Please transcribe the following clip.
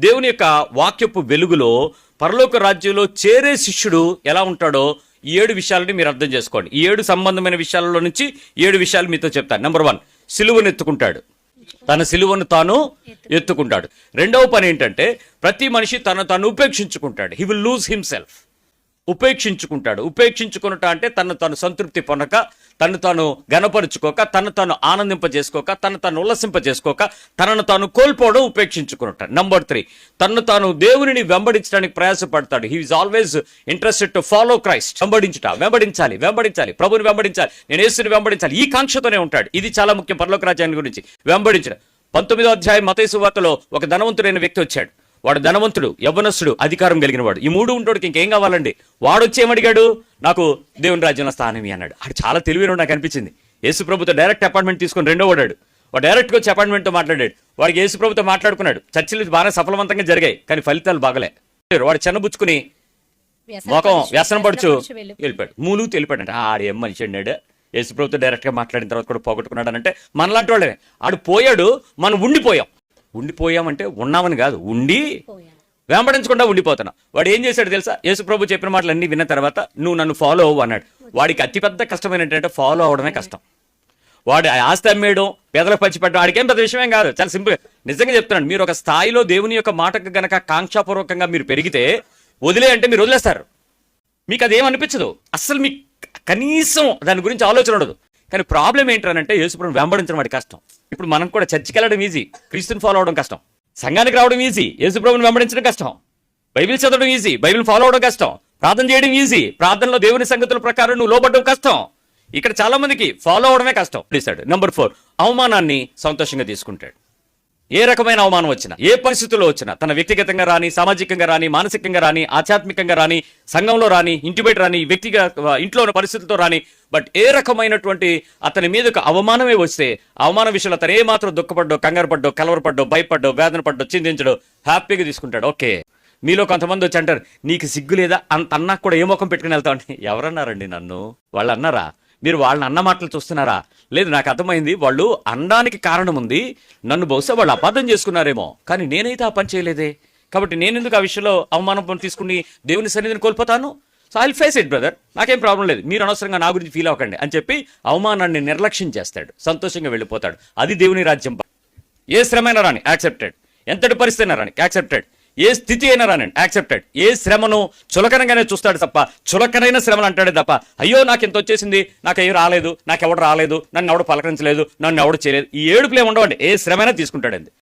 దేవుని యొక్క వాక్యపు వెలుగులో పరలోక రాజ్యంలో చేరే శిష్యుడు ఎలా ఉంటాడో ఈ ఏడు విషయాలని మీరు అర్థం చేసుకోండి. ఈ ఏడు సంబంధమైన విషయాలలో నుంచి ఏడు విషయాలు మీతో చెప్తాను. నెంబర్ వన్ సిలువను ఎత్తుకుంటాడు. తన సిలువను తాను ఎత్తుకుంటాడు. రెండవ పని ఏంటంటే ప్రతి మనిషి తను తాను ఉపేక్షించుకుంటాడు. హీ విల్ లూజ్ హిమ్సెల్ఫ్ ఉపేక్షించుకుంటాడు. ఉపేక్షించుకునుట అంటే తను తాను సంతృప్తి పొందక తను తాను గనపరుచుకోక తను తాను ఆనందింపజేసుకోక తను తాను ఉల్లసింపజేసుకోక తనను తాను కోల్పోవడం ఉపేక్షించుకున్నట్టు నంబర్ త్రీ తను తాను దేవునిని వెంబడించడానికి ప్రయాసపడతాడు. He is always interested to follow Christ వెంబడించుట వెంబడించాలి వెంబడించాలి ప్రభుని వెంబడించాలి నేను యేసుని వెంబడించాలి ఈ కాంక్షతోనే ఉంటాడు. ఇది చాలా ముఖ్యం పరలోక రాజ్యాన్ని గురించి. వెంబడించడం పంతొమ్మిదో అధ్యాయం మతేసు వార్తలో ఒక ధనవంతుడైన వ్యక్తి వచ్చాడు. వాడు ధనవంతుడు యవ్వనస్తుడు అధికారం కలిగిన వాడు. ఈ మూడు ఉంటోడికి ఇంకేం కావాలండి? వాడు వచ్చి ఏమడిగాడు? నాకు దేవుని రాజ్యంలో స్థానం ఇయ్యి" అన్నాడు. ఆడు చాలా తెలివైన నాకు అనిపించింది. యేసు ప్రభుతో డైరెక్ట్ అపాయింట్మెంట్ తీసుకొని రెండో వాడాడు. వాడు డైరెక్ట్గా వచ్చి అపాయింట్మెంట్తో మాట్లాడాడు. వాడికి యేసు ప్రభుతో మాట్లాడుకున్నాడు. చర్చలు బాగా సఫలవంతంగా జరిగాయి కానీ ఫలితాలు బాగలే. వాడు చిన్నబుచ్చుకుని మొఖం వ్యసనం పడుచు వెళ్ళిపోయాడు. మూలు తెలిపాడంట ఆడు ఏం మనిషి అన్నాడు? యేసు ప్రభుతో డైరెక్ట్గా మాట్లాడిన తర్వాత కూడా పోగొట్టుకున్నాడు అంటే మనలాంటి వాళ్ళే ఆడు పోయాడు మనం ఉండిపోయాం. ఉండిపోయామంటే ఉన్నామని కాదు ఉండి వెంబడించకుండా ఉండిపోతున్నాం. వాడు ఏం చేశాడు తెలుసా? యేసు ప్రభు చెప్పిన మాటలు అన్ని విన్న తర్వాత నువ్వు నన్ను ఫాలో అవ్వు అన్నాడు. వాడికి అతిపెద్ద కష్టమైన ఏంటంటే ఫాలో అవడమే కష్టం. వాడు ఆస్తి అమ్మేయడం పేదలకు పంచిపెట్టడం వాడికేం పెద్ద విషయమేం కాదు. చాలా సింపుల్ నిజంగా చెప్తున్నాను మీరు ఒక స్థాయిలో దేవుని యొక్క మాటకు గనక కాంక్షాపూర్వకంగా మీరు పెరిగితే వదిలే అంటే మీరు వదిలేస్తారు. మీకు అదేం అనిపించదు. అస్సలు మీకు కనీసం దాని గురించి ఆలోచన ఉండదు. కానీ ప్రాబ్లం ఏంటంటే యేసుప్రభుని వెంబడించడం వాడి కష్టం. ఇప్పుడు మనం కూడా చర్చికి వెళ్ళడం ఈజీ క్రీస్తుని ఫాలో అవడం కష్టం. సంఘానికి రావడం ఈజీ యేసుప్రభుని వెంబడించడం కష్టం. బైబిల్ చదవడం ఈజీ బైబిల్ ఫాలో అవడం కష్టం. ప్రార్థన చేయడం ఈజీ ప్రార్థనలో దేవుని సంగతుల ప్రకారం నువ్వు లోబడడం కష్టం. ఇక్కడ చాలా మందికి ఫాలో అవడమే కష్టం. డిసైడ్ నెంబర్ ఫోర్ అవమానాన్ని సంతోషంగా తీసుకుంటాడు. ఏ రకమైన అవమానం వచ్చినా ఏ పరిస్థితుల్లో వచ్చినా తన వ్యక్తిగతంగా రాని సామాజికంగా రాని మానసికంగా రాని ఆధ్యాత్మికంగా రాని సంఘంలో రాని ఇంటి బయట రాని వ్యక్తిగా ఇంట్లో ఉన్న పరిస్థితులతో రాని బట్ ఏ రకమైనటువంటి అతని మీదకు అవమానమే వస్తే అవమానం విషయంలో అతను ఏ మాత్రం దుఃఖపడ్డో కంగారు పడ్డో కలవరపడ్డో భయపడ్డో వేదన పడ్డో చింతించడో హ్యాపీగా తీసుకుంటాడు. ఓకే. మీలో కొంతమంది వచ్చి అంటారు నీకు సిగ్గు లేదా? అంత అన్నా కూడా ఏ ముఖం పెట్టుకుని వెళ్తావు? ఎవరన్నారండి నన్ను? వాళ్ళు అన్నారా మీరు వాళ్ళని అన్న మాటలు చూస్తున్నారా? లేదు నాకు అర్థమైంది. వాళ్ళు అనడానికి కారణం ఉంది నన్ను బహుశా వాళ్ళు అపార్థం చేసుకున్నారేమో. కానీ నేనైతే ఆ పని చేయలేదే. కాబట్టి నేను ఎందుకు ఆ విషయంలో అవమానం తీసుకుని దేవుని సన్నిధిని కోల్పోతాను? So I'll face it brother నాకేం ప్రాబ్లం లేదు. మీరు అనవసరంగా నా గురించి ఫీల్ అవ్వకండి అని చెప్పి అవమానాన్ని నిర్లక్ష్యం చేస్తాడు. సంతోషంగా వెళ్ళిపోతాడు. అది దేవుని రాజ్యం. ఏ శ్రమైనా రాని యాక్సెప్టెడ్ ఎంతటి పరిస్థితి అయినా రాని యాక్సెప్టెడ్ ఏ స్థితి అయినా రానండి. యాక్సెప్టెడ్ ఏ శ్రమను చులకనంగానే చూస్తాడు తప్ప చులకనైన శ్రమలు అంటాడే తప్ప అయ్యో నాకు ఎంత వచ్చేసింది? నాకు ఏం రాలేదు నాకు ఎవడు రాలేదు నన్ను ఎవడు పలకరించలేదు నన్ను ఎవడు చేయలేదు. ఈ ఏడుపులే ఉండవండి. ఏ శ్రమైనా తీసుకుంటాడండి.